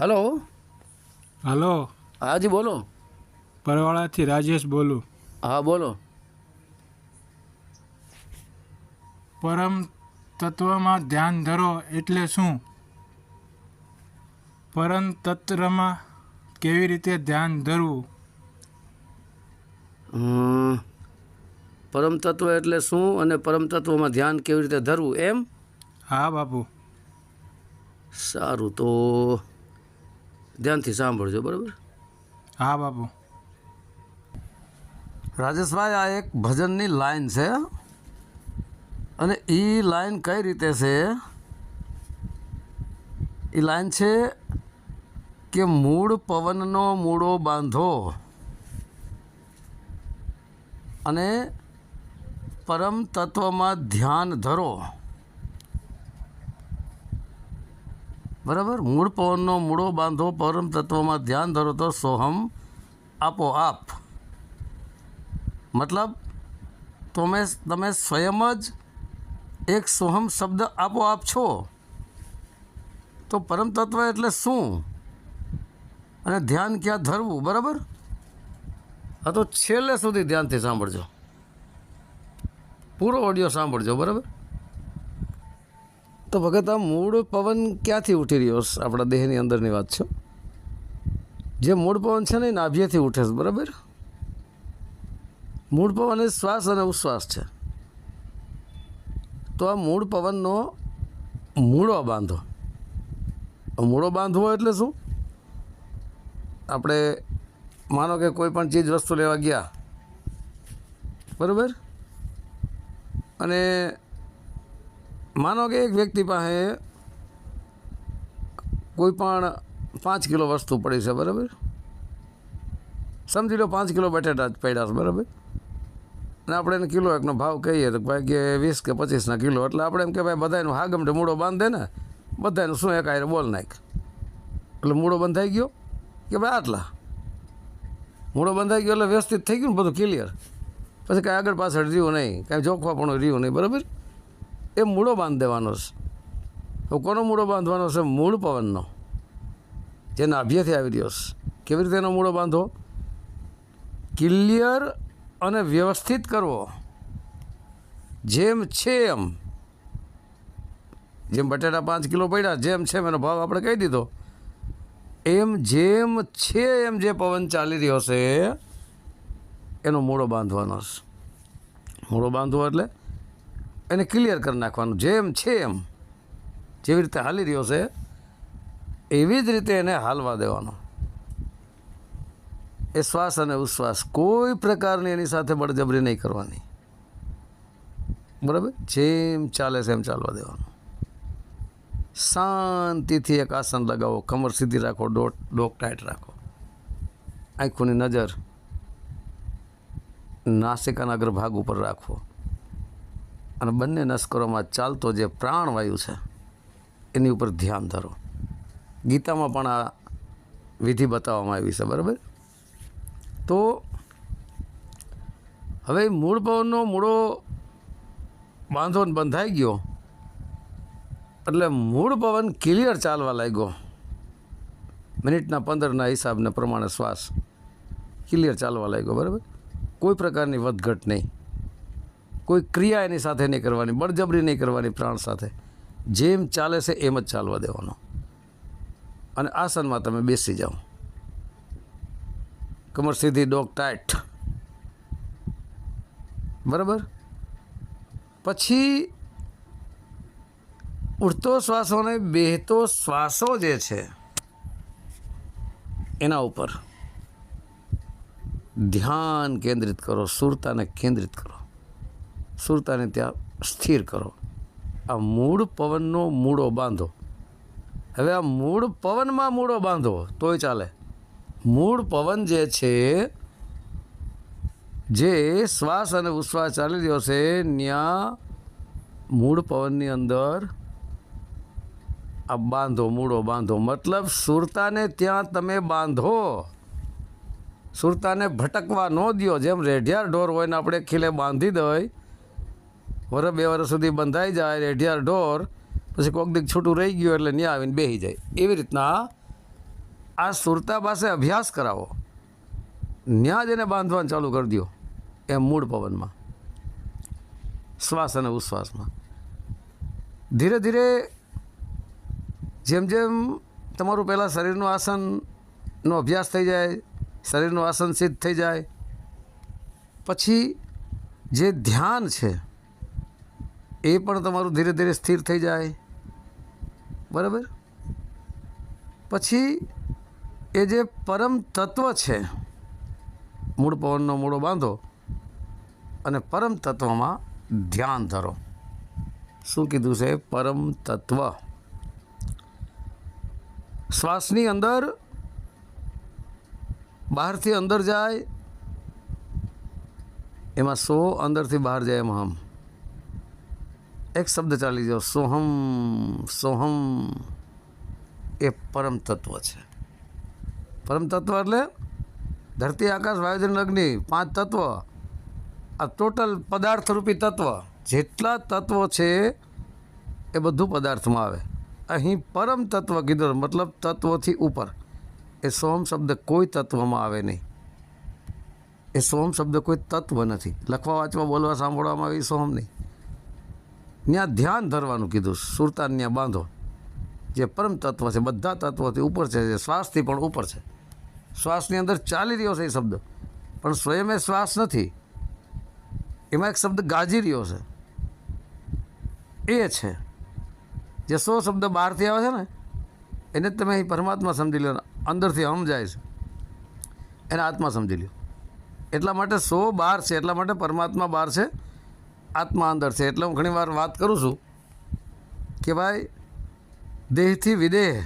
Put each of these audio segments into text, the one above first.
Hello? Hello. હાજી બોલો. પરવાળાથી રાજેશ બોલું. હા બોલો. પરમ તત્વમાં ધ્યાન ધરો એટલે શું? પરમ તત્વમાં કેવી રીતે ધ્યાન ધરવું? પરમ તત્વ એટલે શું અને પરમ તત્વમાં ધ્યાન કેવી રીતે ધરવું એમ? હા બાપુ. સારું તો ધ્યાનથી સાંભળજો, બરાબર? હા, બાપુ. રાજેશભાઈ, આ એક ભજનની લાઈન છે. અને એ લાઈન કઈ રીતે છે? એ લાઈન છે કે મૂળ પવનનો મૂળો બાંધો અને પરમ તત્વમાં ધ્યાન ધરો. બરાબર? મૂળ પવનનો મૂળો બાંધો, પરમ તત્વમાં ધ્યાન ધરો તો સોહમ આપોઆપ. મતલબ, તમે તમે સ્વયં જ એક સોહમ શબ્દ આપોઆપ છો. તો પરમ તત્વ એટલે શું? અને ધ્યાન ક્યાં ધરવું? બરાબર? હા, તો છેલ્લે સુધી ધ્યાનથી સાંભળજો. પૂરો ઓડિયો સાંભળજો, બરાબર? તો ભગત, આ મૂળ પવન ક્યાંથી ઉઠી રહ્યો છે? આપણા દેહની અંદરની વાત છે. જે મૂળ પવન છે ને એ નાભિયેથી ઉઠે છે, બરાબર? મૂળ પવન એ શ્વાસ અને ઉશ્વાસ છે. તો આ મૂળ પવનનો મૂળો બાંધો. મૂળો બાંધવો એટલે શું? આપણે માનો કે કોઈ પણ ચીજ વસ્તુ લેવા ગયા, બરાબર? અને માનો કે એક વ્યક્તિ પાસે કોઈ પણ પાંચ કિલો વસ્તુ પડી છે, બરાબર? સમજી લો પાંચ કિલો બટેટા જ પડ્યા છે, બરાબર? અને આપણે એને કિલો એકનો ભાવ કહીએ તો ભાઈ કે વીસ કે પચીસના કિલો, એટલે આપણે એમ કે ભાઈ બધાનું હાગમટે મૂળો બાંધે ને બધાનું શું એક આયરે બોલ નાખ. એટલે મૂળો બંધાઈ ગયો? કે ભાઈ આટલા. મૂળો બંધાઈ ગયો એટલે વ્યવસ્થિત થઈ ગયું ને બધું ક્લિયર પછી કાંઈ આગળ પાછળ રહ્યું નહીં, કાંઈ જોખવા પણ રહ્યું નહીં, બરાબર? એ મૂળો બાંધી દેવાનો છે. કોનો મૂળો બાંધવાનો છે? મૂળ પવનનો. જે નાભ્યથી આવી રહ્યો છે. કેવી રીતે એનો મૂળો બાંધો ક્લિયર અને વ્યવસ્થિત કરવો. જેમ છે એમ. જેમ બટેટા પાંચ કિલો પડ્યા, જેમ છે એનો ભાવ આપણે કહી દીધો. એમ જેમ છે એમ જે પવન ચાલી રહ્યો છે, એનો મૂળો બાંધવાનો છે. મૂળો બાંધવો એટલે એને ક્લિયર કરી નાખવાનું. જેમ છે એમ. જેવી રીતે હાલી રહ્યો છે, એવી જ રીતે એને હાલવા દેવાનો. એ શ્વાસ અને ઉશ્વાસ કોઈ પ્રકારની એની સાથે બળજબરી નહીં કરવાની. બરાબર? જેમ ચાલે છે એમ ચાલવા દેવાનું. શાંતિથી એક આસન લગાવો, કમર સીધી રાખો, ડોટ, ડોક ટાઈટ રાખો. આંખોની નજર નાસિકાના અગ્રભાગ ઉપર રાખવો અને બંને નસ્કરોમાં ચાલતો જે પ્રાણવાયુ છે, એની ઉપર ધ્યાન ધરો. ગીતામાં પણ આ વિધિ બતાવવામાં આવી છે, બરાબર? તો હવે મૂળ પવનનો મૂળો બાંધો બંધાઈ ગયો, એટલે મૂળ પવન ક્લિયર ચાલવા લાગ્યો. મિનિટના પંદરના હિસાબને પ્રમાણે શ્વાસ ક્લિયર ચાલવા લાગ્યો, બરાબર? કોઈ પ્રકારની વધઘટ નહીં. કોઈ ક્રિયા એની સાથે નહીં કરવાની, બળજબરી નહીં કરવાની પ્રાણ સાથે. જેમ ચાલે છે એમ જ ચાલવા દેવાનો. અને આસનમાં તમે બેસી જાઓ. કમર સીધી ડોક ટાઈટ. બરાબર? પછી ઉડતો શ્વાસો અને બેહતો શ્વાસો જે છે, એના ઉપર ધ્યાન કેન્દ્રિત કરો, સુરતાને કેન્દ્રિત કરો. સુરતાને ત્યાં સ્થિર કરો. આ મૂળ પવનનો મૂળો બાંધો. હવે આ મૂળ પવનમાં મૂળો બાંધો, તોય ચાલે. મૂળ પવન જે છે, જે શ્વાસ અને ઉશ્વાસ ચાલી રહ્યો છે ત્યાં મૂળ પવનની અંદર આ બાંધો, મૂળો બાંધો. મતલબ સુરતાને ત્યાં તમે બાંધો. સુરતાને ભટકવા ન દો જેમ રેઢિયાર ઢોર હોય ને આપણે ખીલે બાંધી દઈ વરસ બે વર્ષ સુધી બંધાઈ જાય રેઢિયાર ઢોર, પછી કોક દીક છૂટું રહી ગયું એટલે ત્યાં આવીને બેસી જાય. એવી રીતના આ સુરતા પાસે અભ્યાસ કરાવો. ન્યા જ એને બાંધવાનું ચાલુ કરી દો એમ મૂળ પવનમાં. શ્વાસ અને ઉશ્વાસમાં. ધીરે ધીરે જેમ જેમ તમારું પહેલાં શરીરનું આસનનો અભ્યાસ થઈ જાય, શરીરનું આસન સિદ્ધ થઈ જાય, પછી જે ધ્યાન છે એ પણ તમારું ધીરે ધીરે સ્થિર થઈ જાય. બરાબર? પછી એ જે પરમ તત્વ છે, મૂળ પવનનો મૂળો બાંધો, અને પરમ તત્વમાં ધ્યાન ધરો. શું કીધું છે? પરમ તત્વ. શ્વાસની અંદર, બહારથી અંદર જાય, એમાં સો અંદરથી બહાર જાય એમ હમ. એક શબ્દ ચાલી જાઓ. સોહમ સોહમ એ પરમ તત્વ છે. પરમ તત્વ એટલે ધરતી, આકાશ વાયુજન અગ્નિ પાંચ તત્વ. આ ટોટલ પદાર્થરૂપી તત્વ. જેટલા તત્વો છે એ બધું પદાર્થમાં આવે. અહીં પરમ તત્વ કીધું, મતલબ તત્વોથી ઉપર. એ સોમ શબ્દ કોઈ તત્વમાં આવે નહીં. એ સોમ શબ્દ કોઈ તત્વ નથી. લખવા, વાંચવા, બોલવા, સાંભળવામાં આવે સોમ નહીં. ત્યાં ધ્યાન ધરવાનું કીધું, સુરતાન ત્યાં બાંધો. જે પરમ તત્વ છે, બધા તત્વોથી ઉપર છે, જે શ્વાસથી પણ ઉપર છે. શ્વાસની અંદર ચાલી રહ્યો છે એ શબ્દ. પણ સ્વયં એ શ્વાસ નથી. એમાં એક શબ્દ ગાજી રહ્યો છે. એ છે. જે સો શબ્દ બહારથી આવે છે ને, એને તમે અહીં પરમાત્મા સમજી લો અંદરથી હમ જાય છે. એને આત્મા સમજી લ્યો. એટલા માટે સો બાર છે, એટલા માટે પરમાત્મા બહાર છે. આત્મા અંદર છે. એટલે હું ઘણી વાર વાત કરું છું કે ભાઈ, દેહથી વિદેહ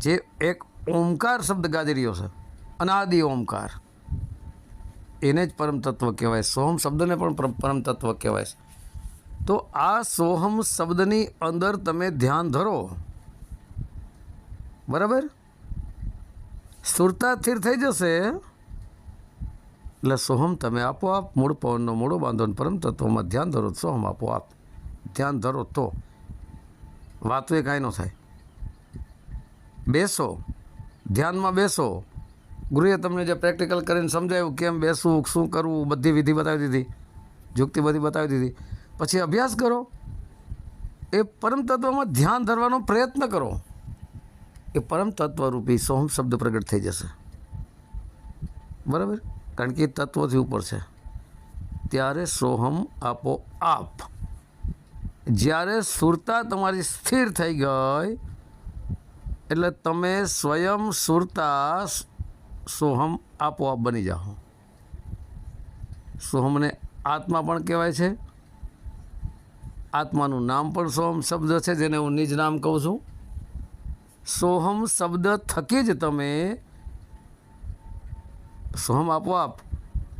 જે એક ઓમકાર શબ્દ ગાજી રહ્યો છે, અનાદિ ઓમકાર. એને જ પરમ તત્વ કહેવાય. સોહમ શબ્દને પણ પરમ તત્વ કહેવાય છે. તો આ સોહમ શબ્દની અંદર તમે ધ્યાન ધરો. બરાબર? સુરતા થઈ જશે. એટલે સોહમ તમે આપોઆપ મૂળ પવનનો મૂળો બાંધો ને પરમ તત્વમાં ધ્યાન ધરો, સોહમ આપોઆપ. ધ્યાન ધરો તો. વાતો એ કાંઈ ન થાય. બેસો. ધ્યાનમાં બેસો. ગુરુએ તમને જે પ્રેક્ટિકલ કરીને સમજાવ્યું કેમ બેસવું, શું કરવું, બધી વિધિ બતાવી દીધી. યુક્તિ બધી બતાવી દીધી. પછી અભ્યાસ કરો. એ પરમ તત્વમાં ધ્યાન ધરવાનો પ્રયત્ન કરો. એ પરમ તત્વરૂપી સોહમ શબ્દ પ્રગટ થઈ જશે. બરાબર? કારણ કે એ તત્વથી ઉપર છે. ત્યારે સોહમ આપો આપ. જ્યારે સુરતા તમારી સ્થિર થઈ ગઈ, એટલે તમે સ્વયં સુરતા સોહમ આપોઆપ બની જાઓ. સોહમને આત્મા પણ કહેવાય છે. આત્માનું નામ પણ સોહમ શબ્દ છે, જેને હું નિજ નામ કહું છું. સોહમ શબ્દ થકી જ તમે સોહમ આપોઆપ.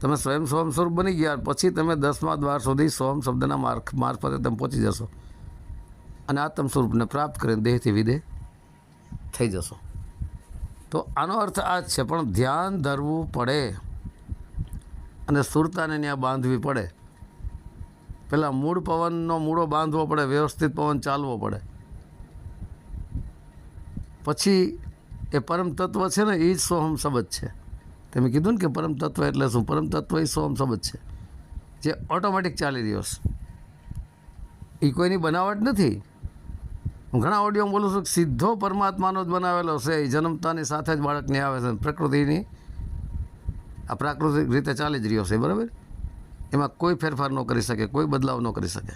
તમે સ્વયં સોહમ સ્વરૂપ બની ગયા, પછી તમે દસમા દ્વાર સુધી સોહમ શબ્દના માર્ગ, મારફતે તમે પહોંચી જશો. અને આત્મ સ્વરૂપને પ્રાપ્ત કરીને દેહથી વિદેહ થઈ જશો. તો આનો અર્થ આ જ છે, પણ ધ્યાન ધરવું પડે. અને સુરતાને ત્યાં બાંધવી પડે. પહેલાં મૂળ પવનનો મૂળો બાંધવો પડે, વ્યવસ્થિત પવન ચાલવો પડે. પછી એ પરમ તત્વ છે ને એ જ સોહમ શબ્દ છે. તમે કીધું ને કે પરમ તત્વ એટલે શું? પરમ તત્વ એ સોમ શબ્દ છે, જે ઓટોમેટિક ચાલી રહ્યો છે. એ કોઈની બનાવટ નથી. હું ઘણા ઓડિયો બોલું છું કે સીધો પરમાત્માનો જ બનાવેલો છે. એ જન્મતાની સાથે જ બાળકને આવે છે. પ્રકૃતિની આ પ્રાકૃતિક રીતે ચાલી જ રહ્યો છે, બરાબર? એમાં કોઈ ફેરફાર ન કરી શકે, કોઈ બદલાવ ન કરી શકે.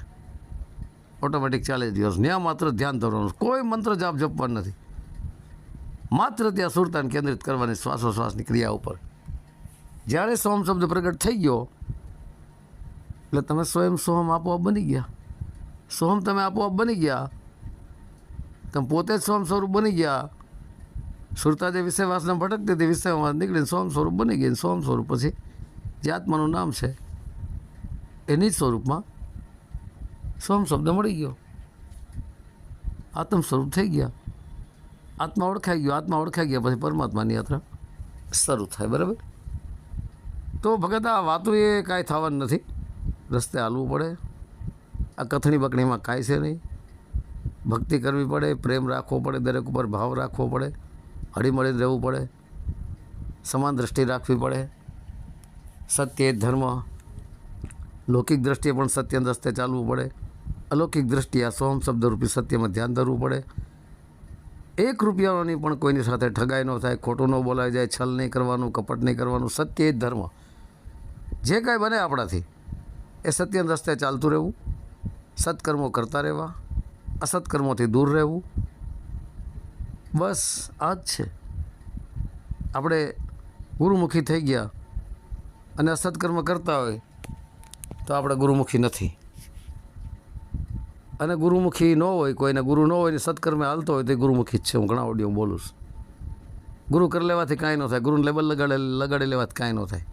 ઓટોમેટિક ચાલી જ રહ્યો છે. ન્યા માત્ર ધ્યાન ધરવાનું કોઈ મંત્ર જાપ જપવાનું નથી. માત્ર ત્યાં સુરતાને કેન્દ્રિત કરવાની શ્વાસોશ્વાસની ક્રિયા ઉપર. જ્યારે સોમ શબ્દ પ્રગટ થઈ ગયો, એટલે તમે સ્વયં સોહમ આપોઆપ બની ગયા. સોહમ તમે આપોઆપ બની ગયા. તમે પોતે જ સોમ સ્વરૂપ બની ગયા. સુરતા જે વિષયવાસના ભટકતી હતી વિષયમાં નીકળીને સોમ સ્વરૂપ બની ગઈ સોમ સ્વરૂપ પછી જે આત્માનું નામ છે, એની જ સ્વરૂપમાં સોમ શબ્દ મળી ગયો. આત્મ સ્વરૂપ થઈ ગયા. આત્મા ઓળખાઈ ગયો, આત્મા ઓળખાઈ ગયા પછી પરમાત્માની યાત્રા શરૂ થાય, બરાબર? તો ભગત, આ વાતો એ કાંઈ થવાનું નથી. રસ્તે હાલવું પડે. આ કથણી બકણીમાં કાંઈ છે નહીં. ભક્તિ કરવી પડે, પ્રેમ રાખવો પડે, દરેક ઉપર ભાવ રાખવો પડે હળીમળીને રહેવું પડે, સમાન દ્રષ્ટિ રાખવી પડે. સત્ય ધર્મ. લૌકિક દ્રષ્ટિએ પણ સત્યના રસ્તે ચાલવું પડે. અલૌકિક દ્રષ્ટિએ આ સોમ શબ્દરૂપી સત્યમાં ધ્યાન ધરવું પડે. એક રૂપિયાની પણ કોઈની સાથે ઠગાઈ ન થાય, ખોટું ન બોલાઈ જાય, છલ નહીં કરવાનું, કપટ નહીં કરવાનું, સત્ય એ જ ધર્મ. જે કાંઈ બને આપણાથી, એ સત્યના રસ્તે ચાલતું રહેવું, સત્કર્મો કરતા રહેવા, અસત્કર્મોથી દૂર રહેવું. બસ આ જ છે. આપણે ગુરુમુખી થઈ ગયા અને અસત્કર્મ કરતા હોય તો આપણે ગુરુમુખી નથી. અને ગુરુમુખી ન હોય, કોઈને ગુરુ ન હોય ને સત્કર્મે હાલતો હોય, તો એ ગુરુમુખી જ છે. હું ઘણા ઓડિયો બોલું છું. ગુરુ કરી લેવાથી કાંઈ ન થાય. ગુરુને લેબલ લગાડે, લગાડી લેવાથી કાંઈ ન થાય.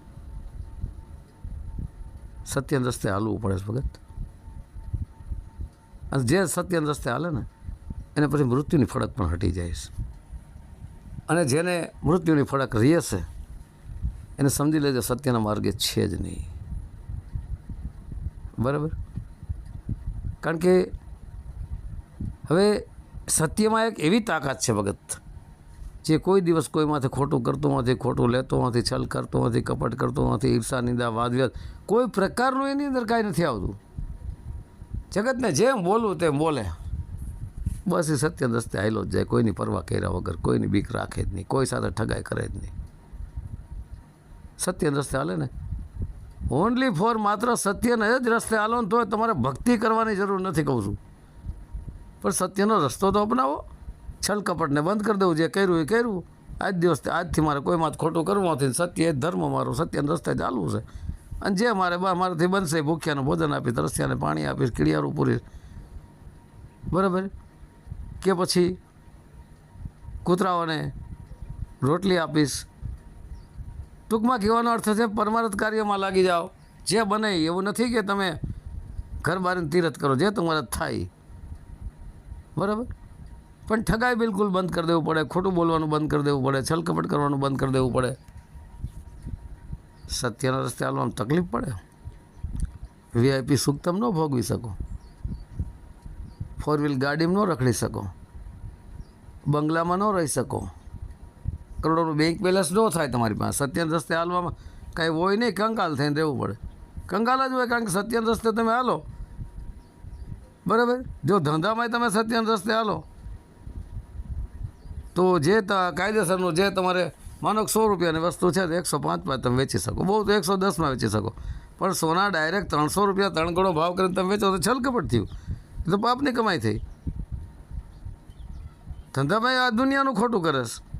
સત્ય રસ્તે હાલવું પડે છે ભગત. અને જે સત્ય રસ્તે હાલે ને, એને પછી મૃત્યુની ફળક પણ હટી જાય છે. અને જેને મૃત્યુની ફળક રહે છે, એને સમજી લેજો સત્યના માર્ગે છે જ નહીં. બરાબર? કારણ કે હવે સત્યમાં એક એવી તાકાત છે ભગત, જે કોઈ દિવસ કોઈમાંથી ખોટું કરતો નથી, ખોટું લેતો નથી, છલ કરતો નથી, કપટ કરતો નથી, ઈર્ષા, નિંદા વાદવ્યાદ કોઈ પ્રકારનું એની અંદર કાંઈ નથી આવતું. જગતને જેમ બોલવું તેમ બોલે. બસ એ સત્ય દસ્તે આવેલો જ જાય, કોઈની પરવા કર્યા વગર, કોઈની બીક રાખે જ નહીં, કોઈ સાથે ઠગાઈ કરે જ નહીં. સત્ય રસ્તે હાલે ને? ઓનલી ફોર માત્ર સત્યને જ રસ્તે હાલો ને તો તમારે ભક્તિ કરવાની જરૂર નથી કહું છું. પણ સત્યનો રસ્તો તો અપનાવો. છલકપટને બંધ કરી દેવું, જે કર્યું એ કર્યું. આજ દિવસ આજથી મારે કોઈ માત ખોટું કરવું નથી સત્ય એ ધર્મ મારો, સત્યના રસ્તે ચાલવું છે. અને જે મારે બા, મારાથી બનશે ભૂખ્યાનું ભોજન આપીશ તરસ્યાને પાણી આપીશ કીડિયારું પૂરીશ. બરાબર? કે પછી કૂતરાઓને રોટલી આપીશ ટૂંકમાં કહેવાનો અર્થ છે પરમાર્થ કાર્યમાં લાગી જાઓ. જે બને એવું નથી કે તમે ઘર બારીને તીરથ કરો, જે તમારે થાય. બરાબર? પણ ઠગાઈ બિલકુલ બંધ કરી દેવું પડે, ખોટું બોલવાનું બંધ કરી દેવું પડે, છલકપટ કરવાનું બંધ કરી દેવું પડે. સત્યના રસ્તે હાલવામાં તકલીફ પડે. વીઆઈપી સુખ તમે ન ભોગવી શકો. ફોર વ્હીલ ગાડીમાં ન રખડી શકો. બંગલામાં ન રહી શકો. કરોડોનું બેંક બેલેન્સ ન થાય તમારી પાસે. સત્યના રસ્તે હાલવામાં કાંઈ હોય નહીં કંકાલ થઈને રહેવું પડે. કંકાલ જ હોય કારણ કે સત્યના રસ્તે તમે હાલો. બરાબર? જો ધંધામાં તમે સત્યના રસ્તે હાલો. તો જે કાયદેસરનું જે તમારે માનો સો રૂપિયાની વસ્તુ છે, તો એકસો પાંચ પાંચ તમે વેચી શકો. બહુ તો એકસો દસમાં વેચી શકો. પણ સોના ડાયરેક્ટ ત્રણસો રૂપિયા ત્રણ ગણો ભાવ કરીને તમે વેચો તો છલકપટ થયું. એ તો પાપની કમાઈ થઈ. ધંધાભાઈ આ દુનિયાનું ખોટું કરે છે.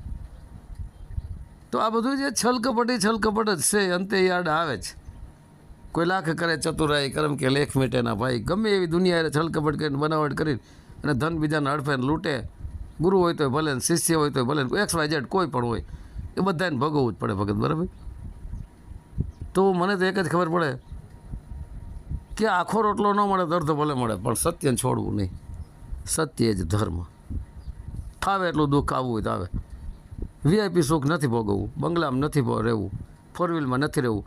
તો આ બધું જે છલકપટી છલકપટ જ છે, અંતે યાદ આવે છે કોઈ લાખ કરે ચતુરાઈ કરમ કે લેખ મેટેના ભાઈ. ગમે એવી દુનિયાએ છલકપટ કરીને બનાવટ કરીને અને ધન બીજાને હડફેને લૂંટે. ગુરુ હોય તો ભલે ને શિષ્ય હોય તો ભલે એક્સ વાય ઝેડ કોઈ પણ હોય, એ બધાને ભોગવવું જ પડે ભગત, બરાબર? તો મને તો એક જ ખબર પડે કે આખો રોટલો ન મળે તો અડધો ભલે મળે, પણ સત્યને છોડવું નહીં. સત્ય જ ધર્મ. ફાવે એટલું દુઃખ આવવું હોય તો આવે. વીઆઈપી સુખ નથી ભોગવવું. બંગલામાં નથી રહેવું. ફોર વ્હીલમાં નથી રહેવું.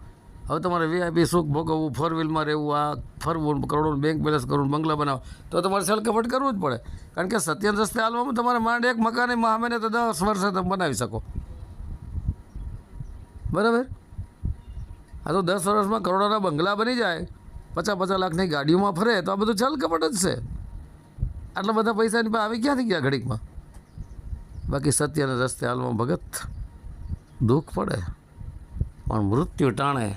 હવે તમારે વીઆઈપી સુખ ભોગવવું ફોર વ્હીલમાં રહેવું, આ ફરવું કરોડોનું બેંક બેલેન્સ કરવું બંગલા બનાવો, તો તમારે છલકપટ કરવું જ પડે. કારણ કે સત્યન રસ્તે હાલવામાં તમારે માંડ એક મકાન મહામેને તો દસ વર્ષે તમે બનાવી શકો. બરાબર? આ તો દસ વર્ષમાં કરોડોના બંગલા બની જાય. પચાસ પચાસ લાખની ગાડીઓમાં ફરે, તો આ બધું છલકપટ જ છે. આટલા બધા પૈસાની પાસે આવી ક્યાંથી ગયા ઘડીકમાં? બાકી સત્યના રસ્તે હાલમાં ભગત દુઃખ પડે, પણ મૃત્યુ ટાણે.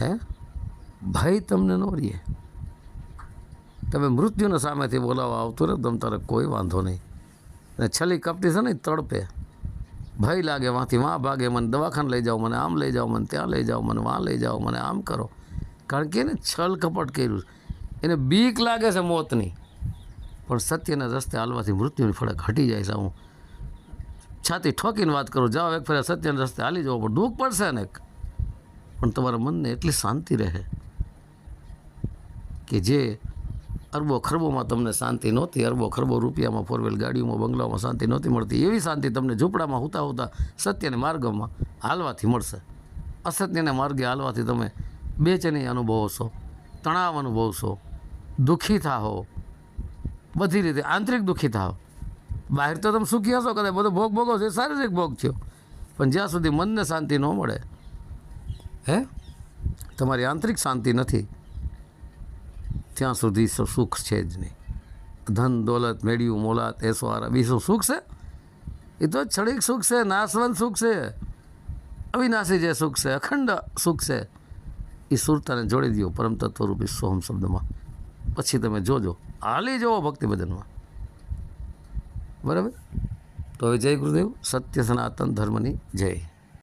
હે? ભાઈ તમને ન રહીએ. તમે મૃત્યુને સામેથી બોલાવવા આવતું ને તમ તારે કોઈ વાંધો નહીં. છલી કપટી છે ને તડપે. ભય લાગે વાંથી, વાં ભાગે મને, દવાખાને લઈ જાઓ મને, આમ લઈ જાઓ મને, ત્યાં લઈ જાઓ મને, વાં લઈ જાઓ મને, આમ કરો. કારણ કે એને છલ કપટ કર્યું એને બીક લાગે છે મોતની. પણ સત્યના રસ્તે હાલવાથી મૃત્યુની ફળક હટી જાય છે. હું છાતી ઠોકીને વાત કરું, જાઓ એક ફેરા સત્યના રસ્તે હાલી જવો પણ દુઃખ પડશે ને પણ તમારા મનને એટલી શાંતિ રહે કે જે અરબો ખરબોમાં તમને શાંતિ નહોતી, અરબો ખરબો રૂપિયામાં ફોરવેલ ગાડીઓમાં, બંગલાઓમાં શાંતિ નહોતી મળતી, એવી શાંતિ તમને ઝૂંપડામાં હોતા હોતા સત્યના માર્ગમાં હાલવાથી મળશે. અસત્યને માર્ગે હાલવાથી તમે બેચેની અનુભવશો તણાવ અનુભવશો, દુઃખી થાઓ બધી રીતે. આંતરિક દુઃખી થાવ. બહાર તો તમે સુખી હશો કદાચ. બધો ભોગ ભોગો છે એ શારીરિક ભોગ થયો. પણ જ્યાં સુધી મનને શાંતિ ન મળે, હે? તમારી આંતરિક શાંતિ નથી, ત્યાં સુધી સુખ છે જ નહીં. ધન, દોલત, મેળ્યું, મોલાત એસો આરા બીજું સુખ છે? એ તો ક્ષણિક સુખ છે, નાશવંત સુખ છે, અવિનાશી જે સુખ છે, અખંડ સુખ છે, એ સુરતાને જોડી દો પરમ તત્વરૂપી સોહમ શબ્દમાં. પછી તમે જોજો. હાલી જવો ભક્તિ ભજનમાં બરાબર? તો હવે જય ગુરુદેવ સત્ય સનાતન ધર્મની જય.